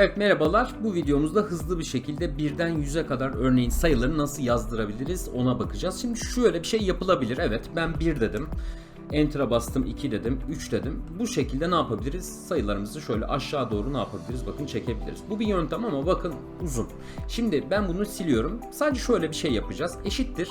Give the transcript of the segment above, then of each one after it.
Evet merhabalar. Bu videomuzda hızlı bir şekilde birden 100'e kadar örneğin sayıları nasıl yazdırabiliriz ona bakacağız. Şimdi şöyle bir şey yapılabilir. Evet ben 1 dedim. Enter'a bastım 2 dedim, 3 dedim. Bu şekilde ne yapabiliriz? Sayılarımızı şöyle aşağı doğru ne yapabiliriz? Bakın çekebiliriz. Bu bir yöntem ama bakın uzun. Şimdi ben bunu siliyorum. Sadece şöyle bir şey yapacağız. Eşittir.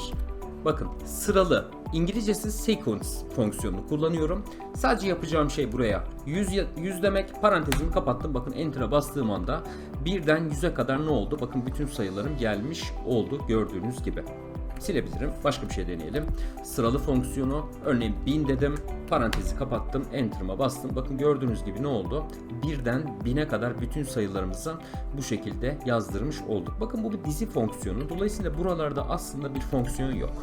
Bakın sıralı İngilizcesi sequence fonksiyonunu kullanıyorum. Sadece yapacağım şey buraya 100, ya- 100 demek parantezimi kapattım. Bakın enter'a bastığım anda birden 100'e kadar ne oldu? Bakın bütün sayılarım gelmiş oldu gördüğünüz gibi. Silebilirim. Başka bir şey deneyelim. Sıralı fonksiyonu örneğin 1000 dedim. Parantezi kapattım. Enter'ıma bastım. Bakın gördüğünüz gibi ne oldu? Birden 1000'e kadar bütün sayılarımızı bu şekilde yazdırmış olduk. Bakın bu bir dizi fonksiyonu. Dolayısıyla buralarda aslında bir fonksiyon yok.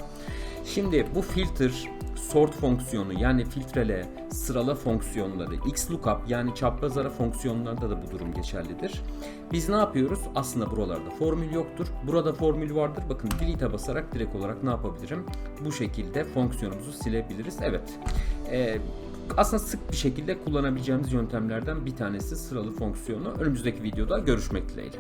Şimdi bu filter, sort fonksiyonu yani filtrele, sırala fonksiyonları, xlookup yani çapraz ara fonksiyonlarında da bu durum geçerlidir. Biz ne yapıyoruz? Aslında buralarda formül yoktur. Burada formül vardır. Bakın delete'e basarak direkt olarak ne yapabilirim? Bu şekilde fonksiyonumuzu silebiliriz. Evet. Ee, aslında sık bir şekilde kullanabileceğimiz yöntemlerden bir tanesi sıralı fonksiyonu. Önümüzdeki videoda görüşmek dileğiyle.